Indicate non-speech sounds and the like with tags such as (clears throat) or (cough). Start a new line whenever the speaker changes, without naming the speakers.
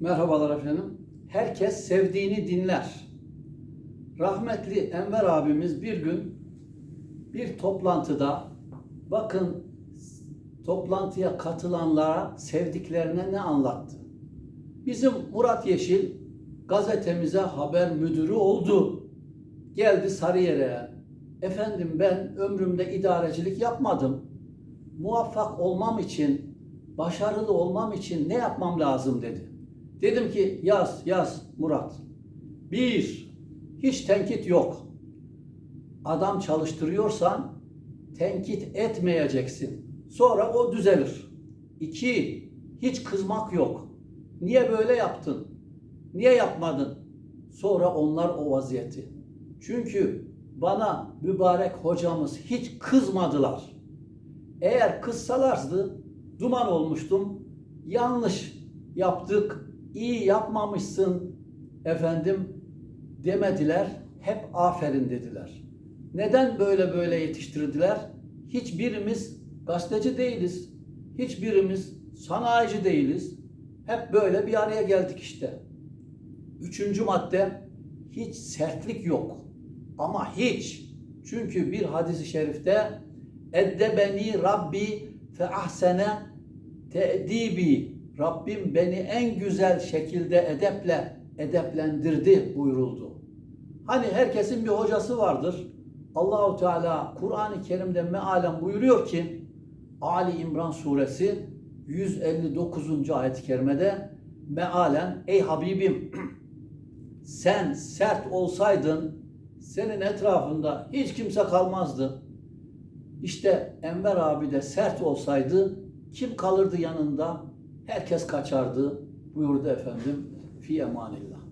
Merhabalar efendim. Herkes sevdiğini dinler. Rahmetli Enver abimiz bir gün bir toplantıda bakın toplantıya katılanlara sevdiklerine ne anlattı? Bizim Murat Yeşil gazetemize haber müdürü oldu. Geldi Sarıyer'e. Efendim ben ömrümde idarecilik yapmadım. Muvaffak olmam için, başarılı olmam için ne yapmam lazım dedi. Dedim ki yaz yaz Murat. Bir, hiç tenkit yok. Adam çalıştırıyorsan tenkit etmeyeceksin. Sonra o düzelir. İki, hiç kızmak yok. Niye böyle yaptın? Niye yapmadın? Sonra onlar o vaziyeti. Çünkü bana mübarek hocamız hiç kızmadılar. Eğer kızsalardı duman olmuştum. Yanlış yaptık, iyi yapmamışsın efendim demediler. Hep aferin dediler. Neden böyle böyle yetiştirdiler? Hiçbirimiz gazeteci değiliz. Hiçbirimiz sanayici değiliz. Hep böyle bir araya geldik işte. Üçüncü madde hiç sertlik yok. Ama hiç. Çünkü bir hadis-i şerifte eddebeni Rabbi fe ahsene te'dibi. Rabbim beni en güzel şekilde edeple edeplendirdi buyuruldu. Hani herkesin bir hocası vardır. Allahu Teala Kur'an-ı Kerim'de mealen buyuruyor ki Ali İmran suresi 159. ayet-i kerimede mealen ey Habibim (clears throat) sen sert olsaydın senin etrafında hiç kimse kalmazdı. İşte Enver abi de sert olsaydı kim kalırdı yanında? Herkes kaçardı buyurdu efendim. Fi emanillah.